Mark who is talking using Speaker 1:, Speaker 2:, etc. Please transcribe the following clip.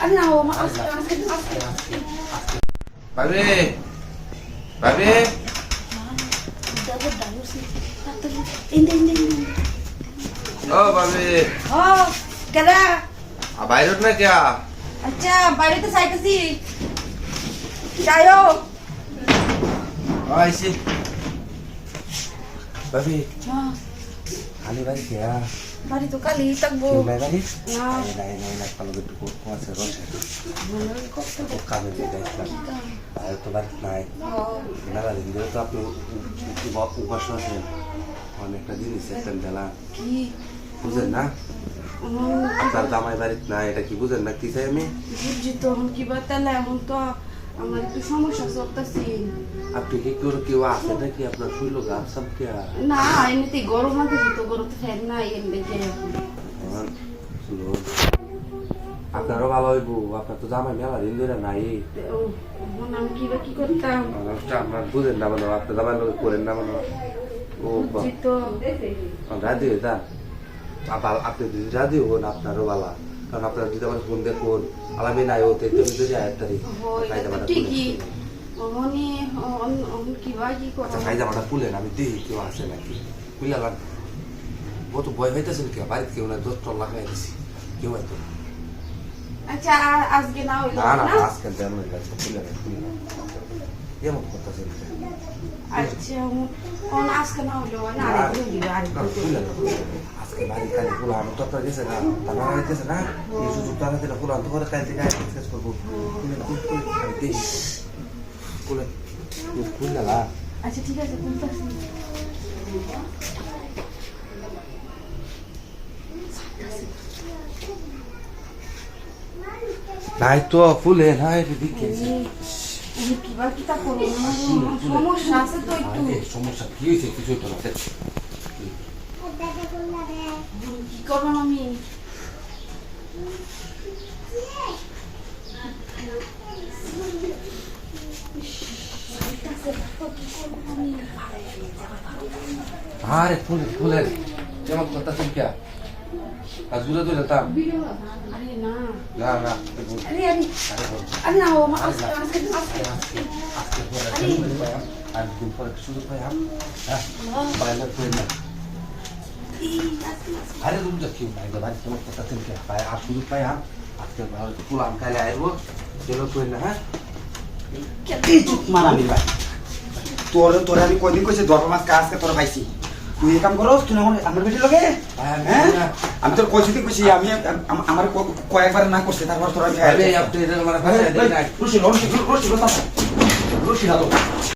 Speaker 1: আরে না ও মা আজকে আজকে আজকে
Speaker 2: ভাবি ভাবি
Speaker 1: দেখো ডাইভোর্স তাড়াতাড়ি ইন্দে ইন্দে ইন্দে
Speaker 2: ও ভাবি
Speaker 1: ও কেডা
Speaker 2: আ বাইরত না কিয়া
Speaker 1: আচ্ছা বাইরে তো চাইতেছি যাইও
Speaker 2: ও আইছি ভাবি
Speaker 1: হ্যাঁ
Speaker 2: খালি বাড়ি কিয়া
Speaker 1: বাড়ি তো কালি থাকব
Speaker 2: বাড়ি
Speaker 1: না
Speaker 2: নাই নাই নাই পালো একটু কোয়াছে রসে
Speaker 1: মনে করতে
Speaker 2: ও কামে দিয়ে যাইছিলাম আর তো বাড়ি নাই মেলা দিন ধরে তো আপনি উপাস আছেন অনেকটা জিনিস একটা
Speaker 1: কি
Speaker 2: বুঝেন না তার জামাই বাড়িতে না এটা কি বুঝেন না কি চাই আমি
Speaker 1: বুঝছি তো এখন কি বাতালে এখন তো আমার একটু সমস্যা চলতেছি?
Speaker 2: আপনি কি করে কেউ আছে নাকি? আপনার শুইল গাছ সাম কিয়া
Speaker 1: না এমনিতে গরম আছে তো গরম তো ফ্যান নাই এমনিতে
Speaker 2: আপনারও ভালো হইব আপনার তো জামাই মেলা দিন ধরে নাই।
Speaker 1: আমি কি বা কি করতাম?
Speaker 2: আপনার বুঝেন না মানে আপনার জামাই লোক করেন না মানে। ও রাজি আবার আপনি যদি রাজি হন আপনারও বালা। কারণ আপনার যদি আমার ফোন দেখুন আলামি নাই ওতে তুমি যদি আয়ের তারিখ
Speaker 1: ঠিকই। কি কি
Speaker 2: আচ্ছা জামাটা খুলেন আমি দেখি কেউ আছে নাকি। বয় লাগবে কত ভয় হইতেছেন কেউ বাড়িতে কেউ না দশ টল লাগাই দিছি। কেউ হয়তো
Speaker 1: আচ্ছা আজকে না হইল
Speaker 2: না না
Speaker 1: না?
Speaker 2: আজকে খুলে না খুলে না এমন করতেছেন
Speaker 1: আচ্ছা অন আজকে না হইল না আরেকদিন দিবে আরেকদিন
Speaker 2: খুলে
Speaker 1: দিবে।
Speaker 2: না আজকে বাড়ি কালি খোলা আমি তো আপনার গেছে না তারা গেছে না। এই সুযোগ তারা দিলে খোলা তো করে কাল থেকে কাজ করব? খুলে না খুলে খুলে খুলে না
Speaker 1: আচ্ছা ঠিক আছে বলতেছি
Speaker 2: নাই তো ফুলে নাই দিকে
Speaker 1: আমি কি বা কি তা করব সমস্যা
Speaker 2: কি হয়েছে কিছুই তো না
Speaker 1: কি করবেন আমি
Speaker 2: আরে ফুলে ফুলে যেমন কথা তুমি কে আজ দূরে দূরে তাম
Speaker 1: আরে না
Speaker 2: না না
Speaker 1: আরে আরে
Speaker 2: আরে বল
Speaker 1: আরে না ও মা আজকে আজকে আজকে
Speaker 2: আজকে আজকে পরে সুযোগ পাইলাম আর দিন পরে সুযোগ পাইলাম হ্যাঁ পাইলে ফুলে না আরে তুমি তো কেউ নাই বাড়ি তোমার কথা তুমি কে পাই আর সুযোগ পাইলাম আজকে ভালো ফুলাম কালে আইবো চলো ফুলে না হ্যাঁ
Speaker 3: মারামি ভাই তোর তোর আমি কয়দিন কইছি দরবা মাছ কাজকে তোর পাইছি তুই কাম করস তুই আমার আমার বেটি লগে? হ্যাঁ আমি তোর কইছি তুই কইছি আমি আমার কয়েকবার না করছে তারপর তোর আমি
Speaker 2: আরে আপনি না
Speaker 3: রুশি রুশি রুশি রুশি রুশি